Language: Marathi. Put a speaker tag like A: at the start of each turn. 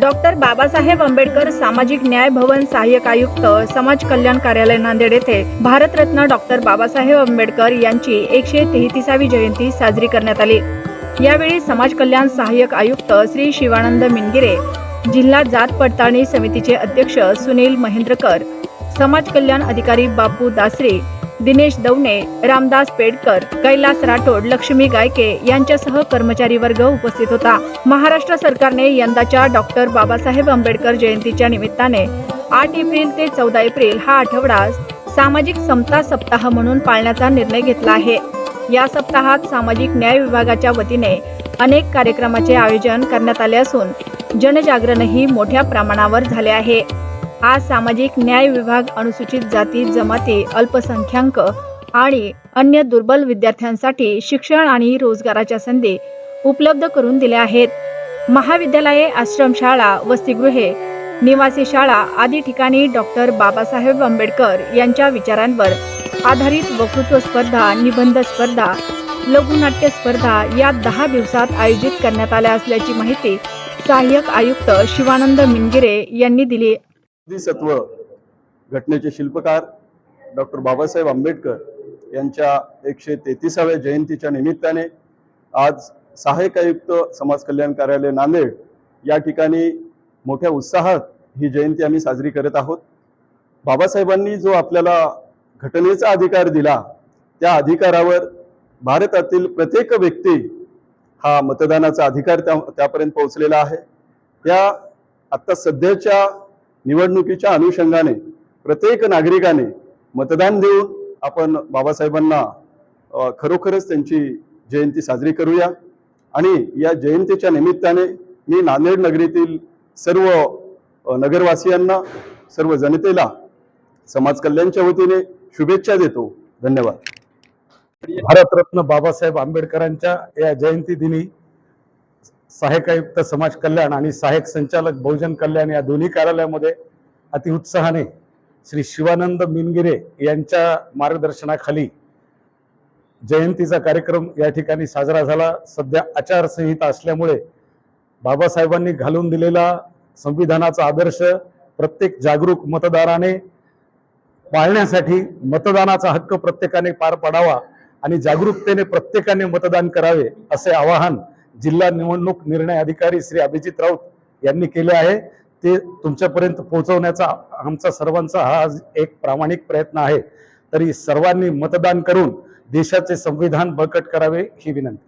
A: Doctor Babasaheb Ambedkar सामाजिक न्याय भवन सहाय्यक आयुक्त समाज कल्याण कार्यालय नांदेड येथे भारतरत्न डॉक्टर बाबासाहेब आंबेडकर यांची एकशे तेहतीसावी जयंती साजरी करण्यात आली. यावेळी समाज कल्याण सहाय्यक आयुक्त श्री शिवानंद मिनगिरे जिल्हा जात पडताळणी समितीचे अध्यक्ष सुनील महेंद्रकर समाज कल्याण अधिकारी बापू दासरे दिनेश दवणे रामदास पेडकर कैलास राठोड लक्ष्मी गायके यांच्यासह कर्मचारी वर्ग उपस्थित होता. महाराष्ट्र सरकारने यंदाच्या डॉक्टर बाबासाहेब आंबेडकर जयंतीच्या निमित्ताने आठ एप्रिल ते चौदा एप्रिल हा आठवडा सामाजिक समता सप्ताह म्हणून पाळण्याचा निर्णय घेतला आहे. या सप्ताहात सामाजिक न्याय विभागाच्या वतीने अनेक कार्यक्रमाचे आयोजन करण्यात आले असून जनजागरणही मोठ्या प्रमाणावर झाले आहे. आज सामाजिक न्याय विभाग अनुसूचित जाती जमाती अल्पसंख्याक आणि अन्य दुर्बल विद्यार्थ्यांसाठी शिक्षण आणि रोजगाराच्या संधी उपलब्ध करून दिल्या आहेत. महाविद्यालये आश्रमशाळा वसतिगृहे निवासी शाळा आदी ठिकाणी डॉक्टर बाबासाहेब आंबेडकर यांच्या विचारांवर आधारित वक्तृत्व स्पर्धा निबंध स्पर्धा लघुनाट्य स्पर्धा या दहा दिवसात आयोजित करण्यात आल्या असल्याची माहिती सहाय्यक आयुक्त शिवानंद मिनगिरे यांनी दिली
B: सत्व घटनेचे शिल्पकार डॉक्टर बाबासाहेब आंबेडकर यांच्या एकशे तेहतीसाव्या जयंतीच्या निमित्ताने आज सहाय्यक आयुक्त समाज कल्याण कार्यालय नांदेड या ठिकाणी मोठ्या उत्साहात ही जयंती आम्ही साजरी करत आहोत. बाबासाहेबांनी जो आपल्याला घटनेचा अधिकार दिला त्या अधिकारावर भारतातील प्रत्येक व्यक्ती हा मतदानाचा अधिकार त्या त्यापर्यंत पोहोचलेला आहे. त्या आत्ता सध्याच्या निवडणुकीच्या अनुषंगाने प्रत्येक नागरिकाने मतदान देऊन आपण बाबासाहेबांना खरोखरच त्यांची जयंती साजरी करूया. आणि या जयंतीच्या निमित्ताने मी नांदेड नगरीतील सर्व नगरवासियांना सर्व जनतेला समाज कल्याणच्या वतीने शुभेच्छा देतो. धन्यवाद.
C: भारतरत्न बाबासाहेब आंबेडकरांच्या या जयंती दिनी सहाय्यक आयुक्त समाज कल्याण आणि सहाय्यक संचालक बहुजन कल्याण या दोन्ही कार्यालयामध्ये अतिउत्साहाने श्री शिवानंद मिनगिरे यांच्या मार्गदर्शनाखाली जयंतीचा कार्यक्रम या ठिकाणी साजरा झाला. सध्या आचारसंहिता असल्यामुळे बाबासाहेबांनी घालून दिलेला संविधानाचा आदर्श प्रत्येक जागरूक मतदाराने पाळण्यासाठी मतदानाचा हक्क प्रत्येकाने पार पाडावा आणि जागरूकतेने प्रत्येकाने मतदान करावे असे आवाहन जिल्हा निवडणूक निर्णय अधिकारी श्री अभिजित राऊत यांनी केले आहे. ते तुमच्यापर्यंत पोहोचवण्याचा आमचा सर्वांचा हा एक प्रामाणिक प्रयत्न आहे. तरी सर्वांनी मतदान करून देशाचे संविधान बळकट करावे ही विनंती.